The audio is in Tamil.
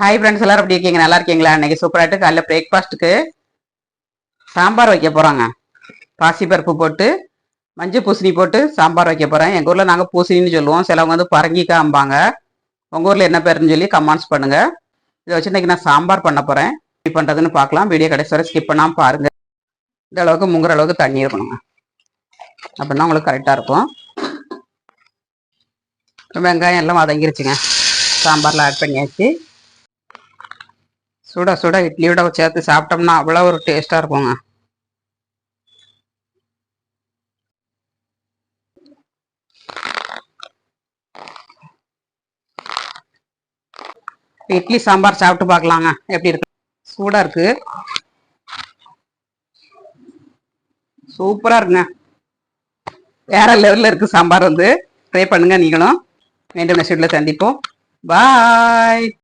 ஹாய் ஃப்ரெண்ட்ஸ் எல்லாரும் எப்படி இருக்கீங்க? நல்லா இருக்கீங்களா? இன்னைக்கு சூப்பராகிட்டு காலைல பிரேக்ஃபாஸ்ட்டுக்கு சாம்பார் வைக்க போகிறாங்க பாசிப்பருப்பு போட்டு மஞ்சள் பூசணி போட்டு சாம்பார் வைக்க போகிறேன் எங்கள் ஊரில் நாங்கள் பூசணின்னு சொல்லுவோம். சிலவங்க வந்து பரங்கிக்காம்பாங்க. உங்கள் ஊரில் என்ன பேருன்னு சொல்லி கமெண்ட்ஸ் பண்ணுங்கள் இதை வச்சு இன்னைக்கு நான் சாம்பார் பண்ண போகிறேன் எப்படி பண்ணுறதுன்னு பார்க்கலாம். வீடியோ கடைசி வரை ஸ்கிப் பண்ணாமல் பாருங்கள் இந்த அளவுக்கு முங்குற அளவுக்கு தண்ணி இருக்கணுங்க. அப்படின்னா உங்களுக்கு கரெக்டாக இருக்கும். வெங்காயம் எல்லாம் வதங்கிருச்சுங்க. சாம்பாரில் ஆட் பண்ணியாச்சு. சுட சுட இட்லியோட சேர்த்து சாப்பிட்டோம்னா அவ்வளோ ஒரு டேஸ்ட்டாக இருக்குங்க. இட்லி சாம்பார் சாப்பிட்டு பார்க்கலாங்க. எப்படி இருக்கு? சூடாக இருக்கு. சூப்பராக இருக்குங்க. வேற லெவலில் இருக்கு சாம்பார் வந்து. ட்ரை பண்ணுங்க நீங்களும். மீண்டும் நெக்ஸ்ட் சந்திப்போம். பாய்